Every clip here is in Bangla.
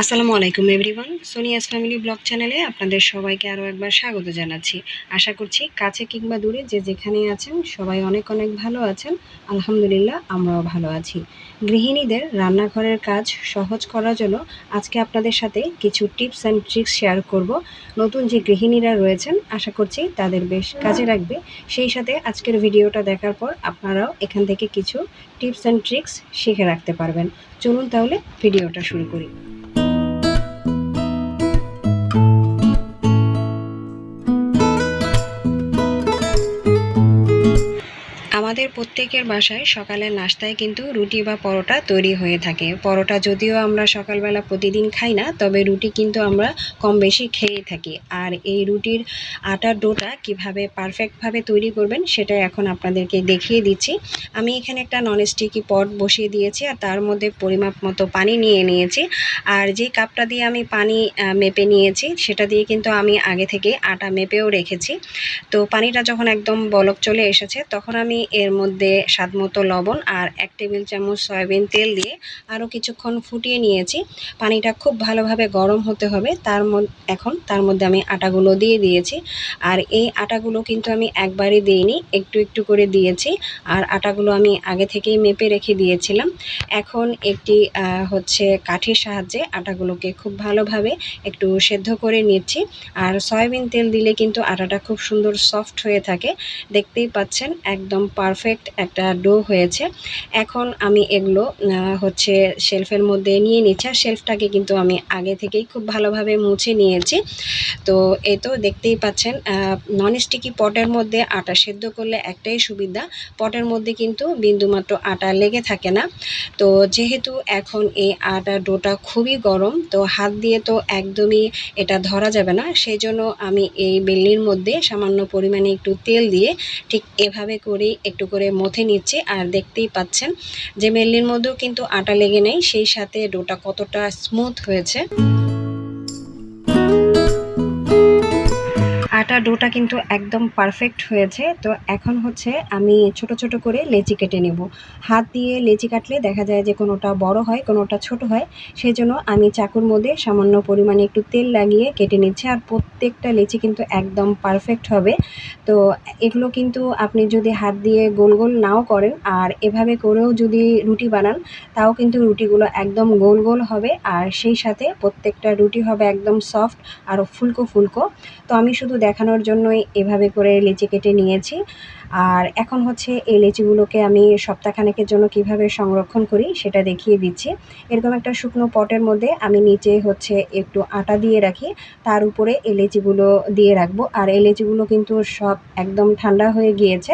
আসসালামু আলাইকুম এভরিওয়ান সোনিয়াস ফ্যামিলি ব্লগ চ্যানেলে আপনাদের সবাইকে আরও একবার স্বাগত জানাচ্ছি। আশা করছি কাছে কিংবা দূরে যে যেখানে আছেন, সবাই অনেক অনেক ভালো আছেন। আলহামদুলিল্লাহ, আমরাও ভালো আছি। গৃহিণীদের রান্নাঘরের কাজ সহজ করার জন্য আজকে আপনাদের সাথে কিছু টিপস অ্যান্ড ট্রিক্স শেয়ার করব। নতুন যে গৃহিণীরা রয়েছেন, আশা করছি তাদের বেশ কাজে রাখবে সেই সাথে আজকের ভিডিওটা দেখার পর আপনারাও এখান থেকে কিছু টিপস অ্যান্ড ট্রিক্স শিখে রাখতে পারবেন। চলুন তাহলে ভিডিওটা শুরু করি। আমাদের প্রত্যেকের বাসায় সকালের নাস্তায় কিন্তু রুটি বা পরোটা তৈরি হয়ে থাকে। পরোটা যদিও আমরা সকালবেলা প্রতিদিন খাই না, তবে রুটি কিন্তু আমরা কম বেশি খেয়েই থাকি। আর এই রুটির আটার ডোটা কীভাবে পারফেক্টভাবে তৈরি করবেন সেটা এখন আপনাদেরকে দেখিয়ে দিচ্ছি। আমি এখানে একটা ননস্টিকি পট বসিয়ে দিয়েছি আর তার মধ্যে পরিমাপ মতো পানি নিয়ে নিয়েছি। আর যে কাপটা দিয়ে আমি পানি মেপে নিয়েছি, সেটা দিয়ে কিন্তু আমি আগে থেকে আটা মেপেও রেখেছি। তো পানিটা যখন একদম বলক চলে এসেছে, তখন আমি এর মধ্যে স্বাদ মতো লবণ আর এক টেবিল চামচ সয়াবিন তেল দিয়ে আরও কিছুক্ষণ ফুটিয়ে নিয়েছি। পানিটা খুব ভালোভাবে গরম হতে হবে। তার এখন তার মধ্যে আমি আটাগুলো দিয়ে দিয়েছি। আর এই আটাগুলো কিন্তু আমি একবারে দিইনি, একটু একটু করে দিয়েছি। আর আটাগুলো আমি আগে থেকেই মেপে রেখে দিয়েছিলাম। এখন একটি হচ্ছে কাঠির সাহায্যে আটাগুলোকে খুব ভালোভাবে একটু সেদ্ধ করে নিচ্ছি। আর সয়াবিন তেল দিলে কিন্তু আটাটা খুব সুন্দর সফট হয়ে থাকে। দেখতেই পাচ্ছেন, একদম পারফেক্ট একটা ডো হয়েছে। এখন আমি এগুলো হচ্ছে শেলফের মধ্যে নিয়ে নিচ্ছি। আর শেলফটাকে কিন্তু আমি আগে থেকেই খুব ভালোভাবে মুছে নিয়েছি। তো এ তো দেখতেই পাচ্ছেন নন স্টিকি পটের মধ্যে আটা সেদ্ধ করলে একটাই সুবিধা। পটের মধ্যে কিন্তু বিন্দুমাত্র আটা লেগে থাকে না। তো যেহেতু এখন এই আটা ডোটা খুবই গরম, তো হাত দিয়ে তো একদমই এটা ধরা যাবে না। সেই জন্য আমি এই বেলনির মধ্যে সামান্য পরিমাণে একটু তেল দিয়ে ঠিক এভাবে করেই একটু করে মথে নিচ্ছি আর দেখতেই পাচ্ছেন যে মেলির মধ্যেও কিন্তু আটা লেগে নেই, সেই সাথে ডোটা কতটা স্মুথ হয়েছে। আটা ডোটা কিন্তু একদম পারফেক্ট হয়েছে। তো এখন হচ্ছে আমি ছোট ছোট করে লেচি কেটে নেব। হাত দিয়ে লেচি কাটলে দেখা যায় যে কোনোটা বড় হয়, কোনোটা ছোট হয়। সেই জন্য আমি চাকুর মধ্যে সামান্য পরিমাণে একটু তেল লাগিয়ে কেটে নিচ্ছি আর প্রত্যেকটা লেচি কিন্তু একদম পারফেক্ট হবে। তো এগুলো কিন্তু আপনি যদি হাত দিয়ে গোল গোল নাও করেন আর এভাবে করেও যদি রুটি বানান, তাও কিন্তু রুটিগুলো একদম গোল গোল হবে আর সেই সাথে প্রত্যেকটা রুটি হবে একদম সফট আর ফুলকো ফুলকো। তো আমি শুধু দেখানোর জন্যই এভাবে করে লিচি কেটে নিয়েছি। আর এখন হচ্ছে এই লেচিগুলোকে আমি সপ্তাহখানেকের জন্য কীভাবে সংরক্ষণ করি সেটা দেখিয়ে দিচ্ছি। এরকম একটা শুকনো পটের মধ্যে আমি নিচে হচ্ছে একটু আটা দিয়ে রাখি, তার উপরে এই দিয়ে রাখব। আর এই কিন্তু সব একদম ঠান্ডা হয়ে গিয়েছে।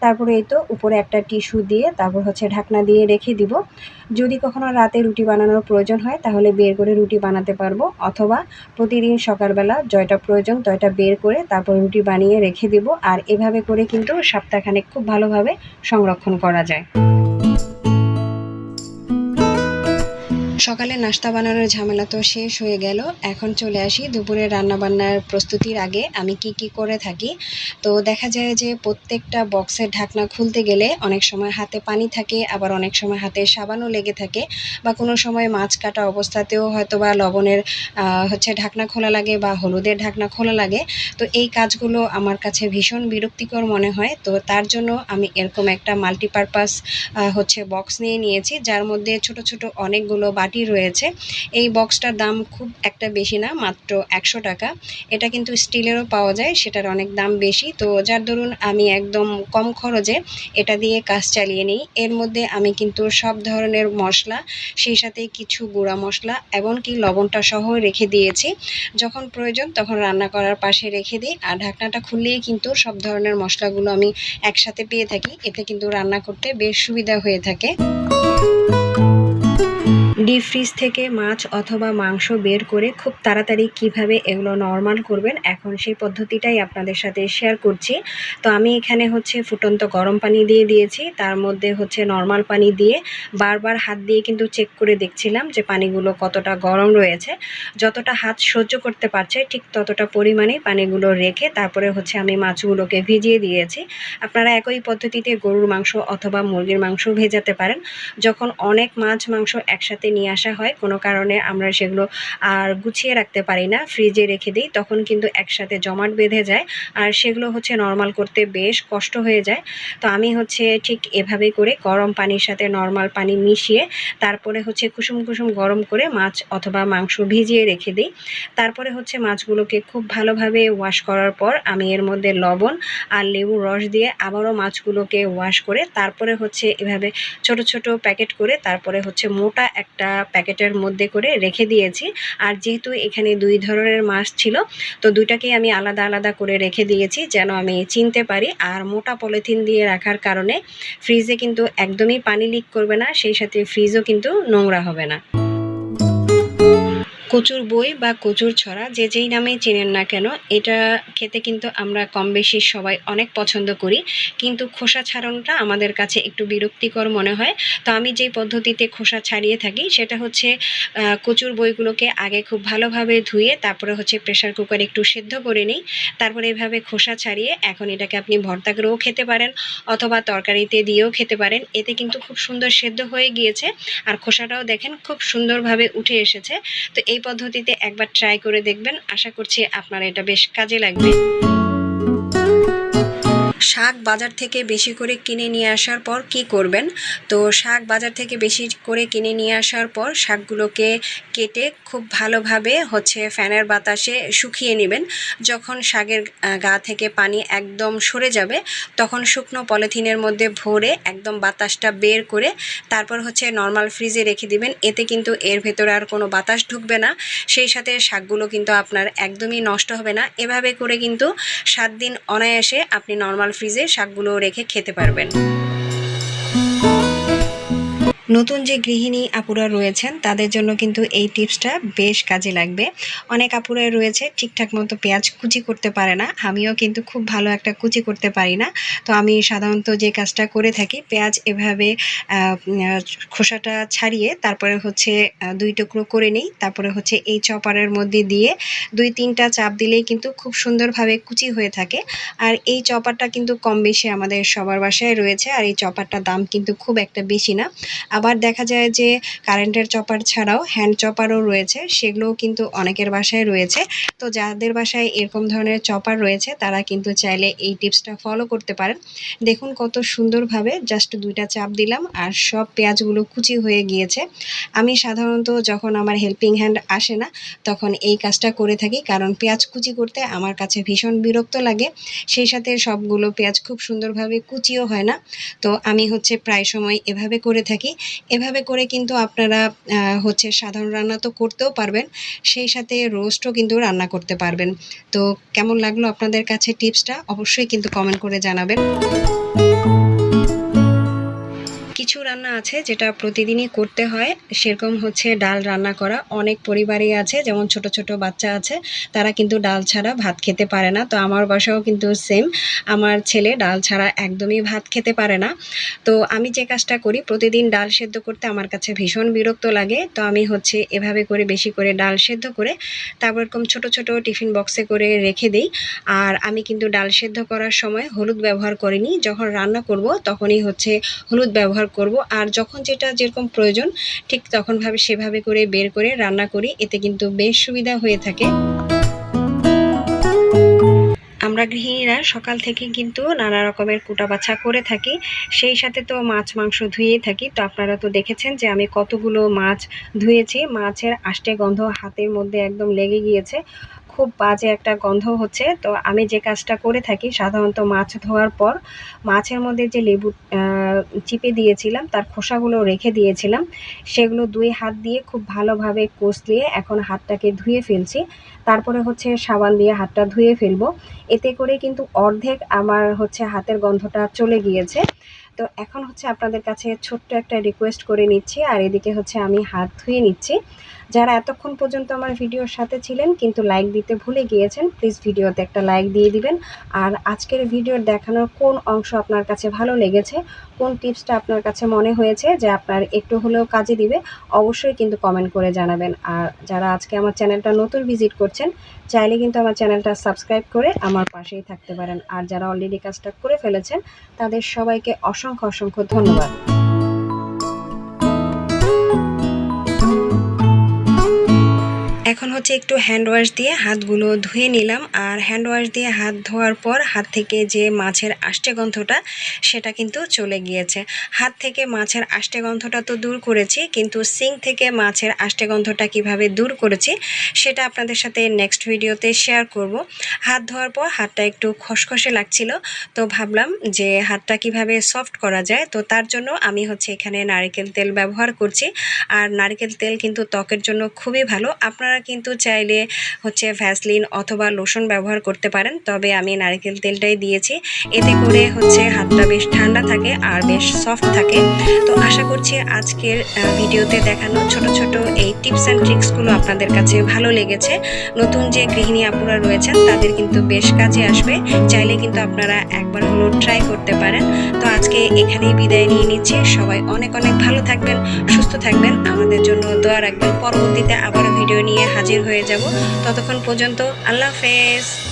তারপরে এই তো উপরে একটা টিস্যু দিয়ে তারপর হচ্ছে ঢাকনা দিয়ে রেখে দিব। যদি কখনো রাতে রুটি বানানোর প্রয়োজন হয় তাহলে বের করে রুটি বানাতে পারব। অথবা প্রতিদিন সকালবেলা জয়টা প্রয়োজন তয়টা বের করে তারপর রুটি বানিয়ে রেখে দিব। আর এভাবে করে কিন্তু সপ্তাহখানেক খুব ভালোভাবে সংরক্ষণ করা যায়। সকালে নাস্তা বানানোর ঝামেলা তো শেষ হয়ে গেল। এখন চলে আসি দুপুরে রান্নাবান্নার প্রস্তুতির আগে আমি কি কি করে থাকি। তো দেখা যায় যে প্রত্যেকটা বক্সের ঢাকনা খুলতে গেলে অনেক সময় হাতে পানি থাকে, আবার অনেক সময় হাতে সাবানও লেগে থাকে বা কোনো সময় মাছ কাটা অবস্থাতেও হয়তো বা লবণের হচ্ছে ঢাকনা খোলা লাগে বা হলুদের ঢাকনা খোলা লাগে। তো এই কাজগুলো আমার কাছে ভীষণ বিরক্তিকর মনে হয়। তো তার জন্য আমি এরকম একটা মাল্টিপারপাস হচ্ছে বক্স নিয়ে নিয়েছি, যার মধ্যে ছোট ছোট অনেকগুলো বাটি রয়েছে। এই বক্সটার দাম খুব একটা বেশি না, মাত্র একশো টাকা। এটা কিন্তু স্টিলেরও পাওয়া যায়, সেটার অনেক দাম বেশি। তো যার দরুন আমি একদম কম খরচে এটা দিয়ে কাজ চালিয়ে নিই। এর মধ্যে আমি কিন্তু সব ধরনের মশলা, সেই সাথে কিছু গুঁড়া মশলা, এমনকি লবণটা সহ রেখে দিয়েছি। যখন প্রয়োজন তখন রান্না করার পাশে রেখে দিই। আর ঢাকনাটা খুললেই কিন্তু সব ধরনের মশলাগুলো আমি একসাথে পেয়ে থাকি। এতে কিন্তু রান্না করতে বেশ সুবিধা হয়ে থাকে। ডিপ ফ্রিজ থেকে মাছ অথবা মাংস বের করে খুব তাড়াতাড়ি কীভাবে এগুলো নর্মাল করবেন, এখন সেই পদ্ধতিটাই আপনাদের সাথে শেয়ার করছি। তো আমি এখানে হচ্ছে ফুটন্ত গরম পানি দিয়ে দিয়েছি, তার মধ্যে হচ্ছে নর্মাল পানি দিয়ে বারবার হাত দিয়ে কিন্তু চেক করে দেখছিলাম যে পানিগুলো কতটা গরম রয়েছে। যতটা হাত সহ্য করতে পারছে, ঠিক ততটা পরিমাণে পানিগুলো রেখে তারপরে হচ্ছে আমি মাছগুলোকে ভিজিয়ে দিয়েছি। আপনারা একই পদ্ধতিতে গরুর মাংস অথবা মুরগির মাংস ভেজাতে পারেন। যখন অনেক মাছ মাংস একসাথে একসাথে নিয়ে আসা হয়। কোনো কারণে আমরা সেগুলো আর গুছিয়ে রাখতে পারি না। ফ্রিজে রেখে দিই, তখন কিন্তু একসাথে জমাট বেঁধে যায়। আর সেগুলো হচ্ছে নর্মাল করতে বেশ কষ্ট হয়ে যায়। তো আমি হচ্ছে ঠিক এভাবে করে গরম পানির সাথে নর্মাল পানি মিশিয়ে, তারপরে হচ্ছে কুসুম কুসুম গরম করে মাছ অথবা মাংস ভিজিয়ে রেখে দিই। তারপরে হচ্ছে মাছগুলোকে খুব ভালোভাবে ওয়াশ করার পর আমি এর মধ্যে লবণ আর লেবুর রস দিয়ে আবারও মাছগুলোকে ওয়াশ করে, তারপরে হচ্ছে এভাবে ছোট ছোট প্যাকেট করে, তারপরে হচ্ছে মোটা একটা প্যাকেটের মধ্যে করে রেখে দিয়েছি। আর যেহেতু এখানে দুই ধরনের মাছ ছিল, তো দুইটাকেই আমি আলাদা আলাদা করে রেখে দিয়েছি যেন আমি চিনতে পারি। আর মোটা পলিথিন দিয়ে রাখার কারণে ফ্রিজে কিন্তু একদমই পানি লিক করবে না, সেই সাথে ফ্রিজও কিন্তু নোংরা হবে না। কচুর বই বা কচুর ছড়া, যে যেই নামেই চেনেন না কেন, এটা খেতে কিন্তু আমরা কম বেশি সবাই অনেক পছন্দ করি। কিন্তু খোসা ছাড়ানোটা আমাদের কাছে একটু বিরক্তিকর মনে হয়। তো আমি যেই পদ্ধতিতে খোসা ছাড়িয়ে থাকি, সেটা হচ্ছে কচুর বইগুলোকে আগে খুব ভালোভাবে ধুয়ে, তারপরে হচ্ছে প্রেশার কুকারে একটু সেদ্ধ করে নিই। তারপরে এভাবে খোসা ছাড়িয়ে এখন এটাকে আপনি ভর্তা করেও খেতে পারেন, অথবা তরকারিতে দিয়েও খেতে পারেন। এতে কিন্তু খুব সুন্দর সেদ্ধ হয়ে গিয়েছে। আর খোসাটাও দেখেন খুব সুন্দরভাবে উঠে এসেছে। তো এই পদ্ধতিতে একবার ট্রাই করে দেখবেন। আশা করছি আপনার এটা বেশ কাজে লাগবে। শাক বাজার থেকে বেশি করে কিনে নিয়ে আসার পর কি করবেন? তো শাক বাজার থেকে বেশি করে কিনে নিয়ে আসার পর শাকগুলোকে কেটে খুব ভালোভাবে হচ্ছে ফ্যানের বাতাসে শুকিয়ে নেবেন। যখন শাকের গা থেকে পানি একদম সরে যাবে, তখন শুকনো পলিথিনের মধ্যে ভরে একদম বাতাসটা বের করে তারপর হচ্ছে নর্মাল ফ্রিজে রেখে দিবেন। এতে কিন্তু এর ভেতরে আর কোনো বাতাস ঢুকবে না। সেই সাথে শাকগুলো কিন্তু আপনার একদমই নষ্ট হবে না। এভাবে করে কিন্তু সাত দিন অনায়াসে আপনি নর্মাল ফ্রিজে শাকগুলো রেখে খেতে পারবেন। নতুন যে গৃহিণী আপুরা রয়েছেন, তাদের জন্য কিন্তু এই টিপসটা বেশ কাজে লাগবে। অনেক আপুরাই রয়েছে, ঠিকঠাক মতো পেঁয়াজ কুচি করতে পারে না। আমিও কিন্তু খুব ভালো একটা কুচি করতে পারি না। তো আমি সাধারণত যে কাজটা করে থাকি, পেঁয়াজ এভাবে খোসাটা ছাড়িয়ে তারপরে হচ্ছে দুই টুকরো করে নিই। তারপরে হচ্ছে এই চপারের মধ্যে দিয়ে দুই তিনটা চাপ দিলেই কিন্তু খুব সুন্দরভাবে কুচি হয়ে থাকে। আর এই চপারটা কিন্তু কম বেশি আমাদের সবার বাসায় রয়েছে। আর এই চপারটার দাম কিন্তু খুব একটা বেশি না। আবার দেখা যায় যে কারেন্টের চপার ছাড়াও হ্যান্ড চপারও রয়েছে, সেগুলোও কিন্তু অনেকের বাসায় রয়েছে। তো যাদের বাসায় এরকম ধরনের চপার রয়েছে, তারা কিন্তু চাইলে এই টিপসটা ফলো করতে পারেন। দেখুন কত সুন্দরভাবে জাস্ট দুইটা চাপ দিলাম আর সব পেঁয়াজগুলো কুচি হয়ে গিয়েছে। আমি সাধারণত যখন আমার হেল্পিং হ্যান্ড আসে না, তখন এই কাজটা করে থাকি। কারণ পেঁয়াজ কুচি করতে আমার কাছে ভীষণ বিরক্ত লাগে। সেই সাথে সবগুলো পেঁয়াজ খুব সুন্দরভাবে কুচিও হয় না। তো আমি হচ্ছে প্রায় সময় এভাবে করে থাকি। এভাবে করে কিন্তু আপনারা হচ্ছে সাধারণ রান্না তো করতেও পারবেন, সেই সাথে রোস্টও কিন্তু রান্না করতে পারবেন। তো কেমন লাগল আপনাদের কাছে টিপসটা? অবশ্যই কিন্তু কমেন্ট করে জানাবেন। কিছু রান্না আছে যেটা প্রতিদিনই করতে হয়। সেরকম হচ্ছে ডাল রান্না করা। অনেক পরিবারই আছে, যেমন ছোট ছোট বাচ্চা আছে, তারা কিন্তু ডাল ছাড়া ভাত খেতে পারে না। তো আমার বাসাও কিন্তু সেম আমার ছেলে ডাল ছাড়া একদমই ভাত খেতে পারে না। তো আমি যে কাজটা করি, প্রতিদিন ডাল সেদ্ধ করতে আমার কাছে ভীষণ বিরক্ত লাগে। তো আমি হচ্ছে এভাবে করে বেশি করে ডাল সেদ্ধ করে, তারপর এরকম ছোট ছোট টিফিন বক্সে করে রেখে দিই। আর আমি কিন্তু ডাল সেদ্ধ করার সময় হলুদ ব্যবহার করিনি। যখন রান্না করব, তখনই হচ্ছে হলুদ ব্যবহার করব। আর যখন যেটা যেরকম প্রয়োজন, ঠিক তখন ভাবে সেভাবে করে বের করে রান্না করি। এতে কিন্তু বেশ সুবিধা হয়ে থাকে। আমরা গৃহিণীরা সকাল থেকে কিন্তু নানা রকমের কুটা বাছা করে থাকি। সেই সাথে তো মাছ, মাংস ধুয়েই থাকি। তো আপনারা তো দেখেছেন যে আমি কতগুলো মাছ ধুয়েছি। মাছের আষ্টে গন্ধ হাতের মধ্যে একদম লেগে গিয়েছে। খুব বাজে একটা গন্ধ হচ্ছে। তো আমি যে কাজটা করে থাকি, সাধারণত মাছ ধোয়ার পর মাছের মধ্যে যে লেবু চিপে দিয়েছিলাম, তার খোসাগুলো রেখে দিয়েছিলাম। সেগুলো দুই হাত দিয়ে খুব ভালোভাবে কষলিয়ে এখন হাতটাকে ধুয়ে ফেলছি। তারপরে হচ্ছে সাবান দিয়ে হাতটা ধুয়ে ফেলব। এতে করে কিন্তু অর্ধেক আমার হচ্ছে হাতের গন্ধটা চলে গিয়েছে। তো এখন হচ্ছে আপনাদের কাছে ছোট্ট একটা রিকোয়েস্ট করে নিচ্ছি, আর এদিকে হচ্ছে আমি হাত ধুয়ে নিচ্ছি। যারা এতক্ষণ পর্যন্ত আমার ভিডিওর সাথে ছিলেন কিন্তু লাইক দিতে ভুলে গিয়েছেন প্লিজ ভিডিওতে একটা লাইক দিয়ে দিবেন। আর আজকের ভিডিওর দেখানোর কোন অংশ আপনার কাছে ভালো লেগেছে, কোন টিপসটা আপনার কাছে মনে হয়েছে যে আপনার একটু হলেও কাজে দিবে, অবশ্যই কিন্তু কমেন্ট করে জানাবেন। আর যারা আজকে আমার চ্যানেলটা নতুন ভিজিট করছেন, চাইলে কিন্তু আমার চ্যানেলটা সাবস্ক্রাইব করে আমার পাশেই থাকতে পারেন। আর যারা অলরেডি কাজটা করে ফেলেছেন, তাদের সবাইকে অসংখ্য অসংখ্য ধন্যবাদ। হচ্ছে একটু হ্যান্ড ওয়াশ দিয়ে হাতগুলো ধুয়ে নিলাম। আর হ্যান্ড ওয়াশ দিয়ে হাত ধোয়ার পর হাত থেকে যে মাছের আষ্টে গন্ধটা, সেটা কিন্তু চলে গিয়েছে। হাত থেকে মাছের আষ্টে গন্ধটা তো দূর করেছি, কিন্তু সিং থেকে মাছের আষ্টে গন্ধটা কীভাবে দূর করেছি, সেটা আপনাদের সাথে নেক্সট ভিডিওতে শেয়ার করব। হাত ধোয়ার পর হাতটা একটু খসখসে লাগছিল, তো ভাবলাম যে হাতটা কীভাবে সফট করা যায়, তো তার জন্য আমি হচ্ছে এখানে নারকেল তেল ব্যবহার করছি। আর নারকেল তেল কিন্তু ত্বকের জন্য খুবই ভালো। আপনারা কিন্তু চাইলে হচ্ছে ভ্যাসলিন অথবা লোশন ব্যবহার করতে পারেন। তবে আমি নারকেল তেলটাই দিয়েছি। এতে করে হচ্ছে হাতটা বেশ ঠান্ডা থাকে আর বেশ সফট থাকে। তো আশা করছি আজকের ভিডিওতে দেখানো ছোট ছোট এই টিপস অ্যান্ড ট্রিক্সগুলো আপনাদের কাছে ভালো লেগেছে। নতুন যে গৃহিণী আপুরা রয়েছেন, তাদের কিন্তু বেশ কাজে আসবে। চাইলে কিন্তু আপনারা একবার হলো ট্রাই করতে পারেন। তো আজকে এখানেই বিদায় নিয়ে নিচ্ছি। সবাই অনেক অনেক ভালো থাকবেন, সুস্থ থাকবেন। আমাদের জন্য দোয়া রাখবেন। পরবর্তীতে আবারও ভিডিও নিয়ে হাজির হয়ে যাব। ততক্ষণ পর্যন্ত আল্লাহ হাফেজ।